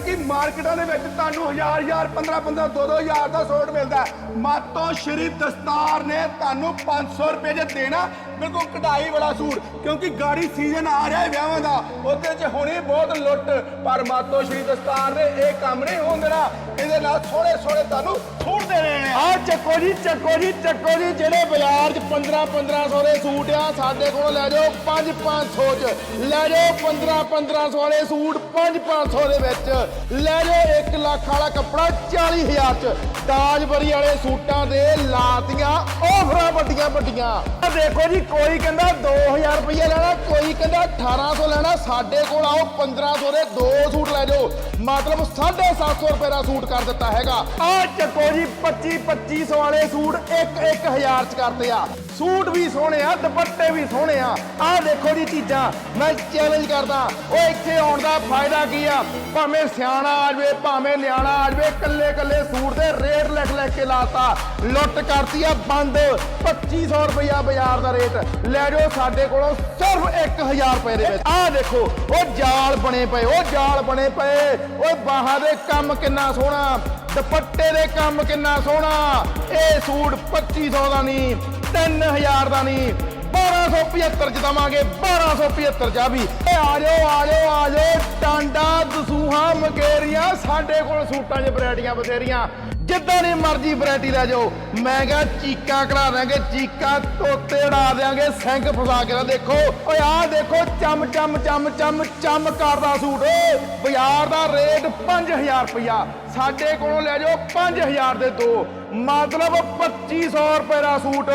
ਕਿ ਮਾਰਕੀਟਾਂ ਦੇ ਵਿੱਚ ਤੁਹਾਨੂੰ 1000 1000 15 15 2 2000 ਦਾ ਸੂਟ ਮਿਲਦਾ ਹੈ। ਮਾਤੋਂ ਸ਼੍ਰੀ ਦਸਤਾਰ ਨੇ ਤੁਹਾਨੂੰ 500 ਰੁਪਏ ਜੇ ਦੇਣਾ, ਬਿਲਕੁਲ ਕਢਾਈ ਵਾਲਾ ਸੂਟ, ਕਿਉਂਕਿ ਗਾੜੀ ਸੀਜ਼ਨ ਆ ਰਿਹਾ ਹੈ ਵਿਆਹਾਂ ਦਾ, ਉਹਦੇ 'ਚ ਹੁਣੇ ਬਹੁਤ ਲੁੱਟ, ਪਰ ਮਾਤੋਂ ਸ਼੍ਰੀ ਦਸਤਾਰ ਨੇ ਇਹ ਕੰਮ ਨਹੀਂ ਹੋਣ ਦੇਣਾ। ਇਹਦੇ ਨਾਲ ਥੋੜੇ ਥੋੜੇ ਤੁਹਾਨੂੰ ਸੂਟ ਦੇ ਰਹੇ ਨੇ। ਆ ਚੱਕੋ ਜੀ ਚੱਕੋ ਜੀ ਚੱਕੋ ਜੀ, ਜਿਹੜੇ ਬਾਜ਼ਾਰ 'ਚ 15 1500 ਦੇ ਸੂਟ ਆ, ਸਾਡੇ ਕੋਲ ਲੈ ਜਾਓ 5 500 'ਚ। ਲੈ ਜਾਓ 15 1500 ਵਾਲੇ ਸੂਟ 5 500 ਦੇ ਵਿੱਚ। ਲੈ ਜਾਓ 1 ਲੱਖ ਵਾਲਾ ਕੱਪੜਾ 40000 'ਚ। ਤਾਜਬਰੀ ਵਾਲੇ ਸੂਟਾਂ ਦੇ ਲਾਤੀਆਂ ਆਫਰਾਂ ਵੱਡੀਆਂ ਵੱਡੀਆਂ। ਆ ਦੇਖੋ ਜੀ, ਕੋਈ ਕਹਿੰਦਾ 2000 ਰੁਪਏ ਲੈਣਾ, ਕੋਈ ਕਹਿੰਦਾ 1800 ਲੈਣਾ, ਸਾਡੇ ਕੋਲ ਆਓ 1500 ਦੇ ਦੋ ਸੂਟ ਲੈ ਜਾਓ। ਮਤਲਬ 750 ਰੁਪਏ ਦਾ ਸੂਟ ਕਰ ਦਿੱਤਾ ਹੈਗਾ। ਆਹ ਚੱਕੋ ਜੀ 25 2500 ਵਾਲੇ ਸੂਟ 1 1000 ਚ ਕਰਤੇ ਆ। ਸੂਟ ਵੀ ਸੋਹਣੇ ਆ, ਦੁਪੱਟੇ ਵੀ ਸੋਹਣੇ ਆ। ਆ ਦੇਖੋ ਜੀ ਚੀਜ਼ਾਂ, ਮੈਂ ਚੈਲੰਜ ਕਰਦਾ। ਉਹ ਇੱਥੇ ਆਉਣ ਦਾ ਫਾਇਦਾ ਕੀ ਆ? ਭਾਵੇਂ ਸਿਆਣਾ ਆ ਜਾਵੇ, ਭਾਵੇਂ ਨਿਆਣਾ ਆ ਜਾਵੇ ਕੱਲੇ ਕੱਲੇ ਸੂਟ ਦੇ ਰੇਟ ਲਿਖ ਲਿਖ ਕੇ ਲਾਤਾ। ਲੁੱਟ ਕਰਤੀ ਆ ਬੰਦ 2500 ਰੁਪਇਆ ਬਾਜ਼ਾਰ ਦਾ ਰੇਟ। ਲੈ ਜਾਓ ਸਾਡੇ ਕੋਲੋਂ ਸਿਰਫ 1000 ਰੁਪਏ ਦੇ ਵਿੱਚ। ਆਹ ਦੇਖੋ, ਉਹ ਜਾਲ ਬਣੇ ਪਏ, ਉਹ ਜਾਲ ਬਣੇ ਪਏ। ਓਏ ਬਾਹਾਂ ਦੇ ਕੰਮ ਕਿੰਨਾ ਸੋਹਣਾ, ਦੁਪੱਟੇ ਦੇ ਕੰਮ ਕਿੰਨਾ ਸੋਹਣਾ। ਇਹ ਸੂਟ 2500 ਦਾ ਨਹੀਂ 3000 ਦਾ ਨਹੀਂ। 1275 ਚ ਦਵਾਂਗੇ 1275 ਚ। ਆ ਵੀ ਇਹ ਆ ਜਾਓ ਆ ਜਾਓ ਆ ਜਾਓ। ਟਾਂਡਾ, ਦਸੂਹਾ, ਮਕੇਰੀਆਂ, ਸਾਡੇ ਕੋਲ ਸੂਟਾਂ 'ਚ ਵੈਰਾਈਟੀਆਂ ਬਥੇਰੀਆਂ। ਜਿੱਦਾਂ ਦੀ ਮਰਜ਼ੀ ਵੈਰਾਈਟੀ ਲੈ ਜਾਓ। ਮੈਂ ਕਿਹਾ ਚੀਕਾਂ ਕਢਾ ਦਿਆਂਗੇ, ਚੀਕਾਂ ਤੋਤੇ ਉਡਾ ਦਿਆਂਗੇ, ਸਿੰਘ ਫਸਾ ਕੇ ਨਾ ਦੇਖੋ। ਓਏ ਆਹ ਦੇਖੋ, ਚਮ ਚਮ ਚਮ ਚਮ ਚਮ ਕਰਦਾ ਸੂਟ। ਓਏ ਬਾਜ਼ਾਰ ਦਾ ਰੇਟ 5000 ਰੁਪਇਆ ਸਾਡੇ ਕੋਲੋਂ ਲੈ ਜਾਓ 5000 ਦੇ ਦੋ। ਮਤਲਬ 2500 ਰੁਪਏ ਦਾ ਸੂਟ।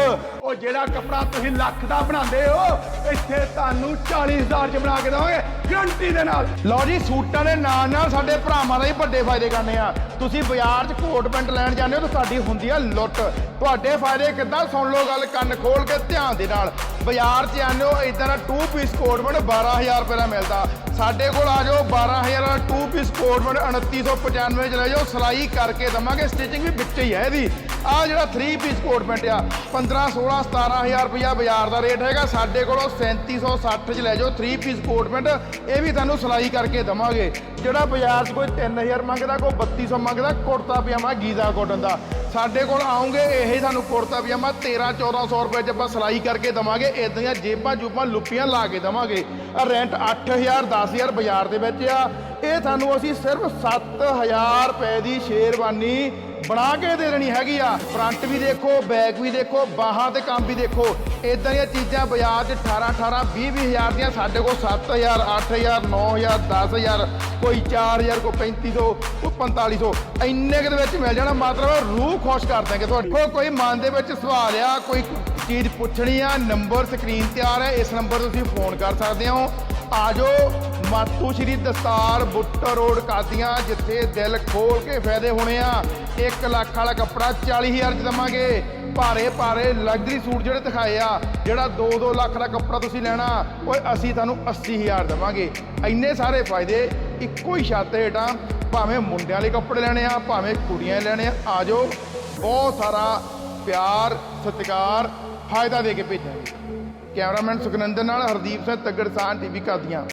ਜਿਹੜਾ ਕੱਪੜਾ ਤੁਸੀਂ ਲੱਖ ਦਾ ਬਣਾਉਂਦੇ ਹੋ, ਇੱਥੇ ਤੁਹਾਨੂੰ 40000 ਚ ਬਣਾ ਕੇ ਦਵਾਂਗੇ ਗਰੰਟੀ ਦੇ ਨਾਲ। ਲਓ ਜੀ, ਸੂਟਾਂ ਦੇ ਨਾਲ ਨਾਲ ਸਾਡੇ ਭਰਾਵਾਂ ਦਾ ਹੀ ਵੱਡੇ ਫਾਇਦੇ ਕਰਨੇ ਆ। ਤੁਸੀਂ ਬਾਜ਼ਾਰ 'ਚ ਕੋਟ ਪੈਂਟ ਲੈਣ ਜਾਂਦੇ ਹੋ ਤਾਂ ਤੁਹਾਡੀ ਹੁੰਦੀ ਆ ਲੁੱਟ। ਤੁਹਾਡੇ ਫਾਇਦੇ ਕਿੱਦਾਂ? ਸੁਣ ਲਓ ਗੱਲ, ਕੰਨ ਖੋਲ ਕੇ ਧਿਆਨ ਦੇ ਨਾਲ। ਬਾਜ਼ਾਰ 'ਚ ਆਉਂਦੇ ਹੋ ਇਦਾਂ ਦਾ 2 ਪੀਸ ਕੋਟ ਪੈਂਟ 12000 ਰੁਪਏ ਦਾ ਮਿਲਦਾ। ਸਾਡੇ ਕੋਲ ਆ ਜਾਓ 12000 ਦਾ 2 ਪੀਸ ਕੋਟ ਪੈਂਟ 2995 ਚ ਲੈ ਜਾਓ, ਸਿਲਾਈ ਕਰਕੇ ਦਵਾਂਗੇ ਸਟਿਚਿੰਗ ਵੀ ਵਿੱਚ ਹੀ ਹੈ ਇਹਦੀ। ਆ ਜਿਹੜਾ 3 ਪੀਸ ਕੋਟਮੈਂਟ ਆ 15 16 17000 ਰੁਪਇਆ ਬਾਜ਼ਾਰ ਦਾ ਰੇਟ ਹੈਗਾ, ਸਾਡੇ ਕੋਲੋਂ 3760 ਚ ਲੈ ਜਾਓ 3 ਪੀਸ ਕੋਟ ਪੈਂਟ ਇਹ ਵੀ ਤੁਹਾਨੂੰ ਸਿਲਾਈ ਕਰਕੇ ਦਵਾਂਗੇ। ਜਿਹੜਾ ਬਾਜ਼ਾਰ 'ਚ ਕੋਈ 3000 ਮੰਗਦਾ, ਕੋਈ 3200 ਮੰਗਦਾ ਕੁੜਤਾ ਪਜਾਮਾ ਗੀਜ਼ਾ ਕੋਟਨ ਦਾ। ਸਾਡੇ ਕੋਲ ਆਉਂਗੇ, ਇਹ ਸਾਨੂੰ ਕੁੜਤਾ ਪਜਾਮਾ 13 1400 ਰੁਪਏ ਚ ਆਪਾਂ ਸਿਲਾਈ ਕਰਕੇ ਦਵਾਂਗੇ ਇਦਾਂ ਦੀਆਂ ਜੇਬਾਂ ਜੂਬਾਂ ਲੁੱਪੀਆਂ ਲਾ ਕੇ ਦਵਾਂਗੇ। ਆ ਰੈਂਟ 8000 10000 ਬਾਜ਼ਾਰ ਦੇ ਵਿੱਚ ਆ। ਇਹ ਤੁਹਾਨੂੰ ਅਸੀਂ ਸਿਰਫ 7000 ਰੁਪਏ ਦੀ ਸ਼ੇਰਵਾਨੀ ਬਣਾ ਕੇ ਦੇ ਦੇਣੀ ਹੈਗੀ ਆ। ਫਰੰਟ ਵੀ ਦੇਖੋ ਬੈਕ ਵੀ ਦੇਖੋ, ਬਾਹਾਂ ਤੇ ਕੰਮ ਵੀ ਦੇਖੋ। ਇਦਾਂ ਦੀਆਂ ਚੀਜ਼ਾਂ ਬਾਜ਼ਾਰ 'ਚ 18 18 20 20 ਹਜ਼ਾਰ ਦੀਆਂ ਸਾਡੇ ਕੋਲ 7000 8000 9000 10000 ਕੋਈ 4000 ਕੋਈ 3500 ਕੋਈ 4500 ਇੰਨੇ ਕੁ ਦੇ ਵਿੱਚ ਮਿਲ ਜਾਣਾ, ਮਤਲਬ ਰੂਹ ਖੁਸ਼ ਕਰ ਦਾਂਗੇ ਤੁਹਾਡੇ ਕੋਈ ਕੋਈ ਮਨ ਦੇ ਵਿੱਚ ਸਵਾਲ ਆ, ਕੋਈ ਚੀਜ਼ ਪੁੱਛਣੀ ਆ, ਨੰਬਰ ਸਕਰੀਨ ਤੇ ਆ ਰਿਹਾ ਇਸ ਨੰਬਰ ਤੇ ਤੁਸੀਂ ਫੋਨ ਕਰ ਸਕਦੇ ਹੋ। ਆਜੋ ਮਾਤੂ ਸ਼੍ਰੀ ਦਸਤਾਰ ਬੁੱਟਰ ਰੋਡ ਕਾਦੀਆਂ, ਜਿੱਥੇ ਦਿਲ ਖੋਲ ਕੇ ਫਾਇਦੇ ਹੋਣੇ ਆ। 1 ਲੱਖ ਵਾਲਾ ਕੱਪੜਾ 40000 ਚ ਦਵਾਂਗੇ। ਭਾਰੇ ਭਾਰੇ ਲਗਜ਼ਰੀ ਸੂਟ ਜਿਹੜੇ ਦਿਖਾਏ ਆ, ਜਿਹੜਾ 2-2 ਲੱਖ ਦਾ ਕੱਪੜਾ ਤੁਸੀਂ ਲੈਣਾ, ਓਏ ਅਸੀਂ ਤੁਹਾਨੂੰ 80000 ਦਵਾਂਗੇ। ਇੰਨੇ ਸਾਰੇ ਫਾਇਦੇ, ਇੱਕੋ ਹੀ ਛੱਤ ਹੇਠਾਂ ਭਾਵੇਂ ਮੁੰਡਿਆਂ ਲਈ ਕੱਪੜੇ ਲੈਣੇ ਆ, ਭਾਵੇਂ ਕੁੜੀਆਂ ਲਈ ਲੈਣੇ ਆ। ਆਜੋ ਬਹੁਤ ਸਾਰਾ ਪਿਆਰ, ਸਤਿਕਾਰ, ਫਾਇਦਾ ਦੇ ਕੇ ਭੇਜਾਂਗੇ। ਕੈਮਰਾਮੈਨ ਸੁਖਨੰਦਨ ਨਾਲ ਹਰਦੀਪ ਸਿੰਘ ਤੱਗੜਸਾਨ ਟੀਵੀ ਕਾਦੀਆਂ।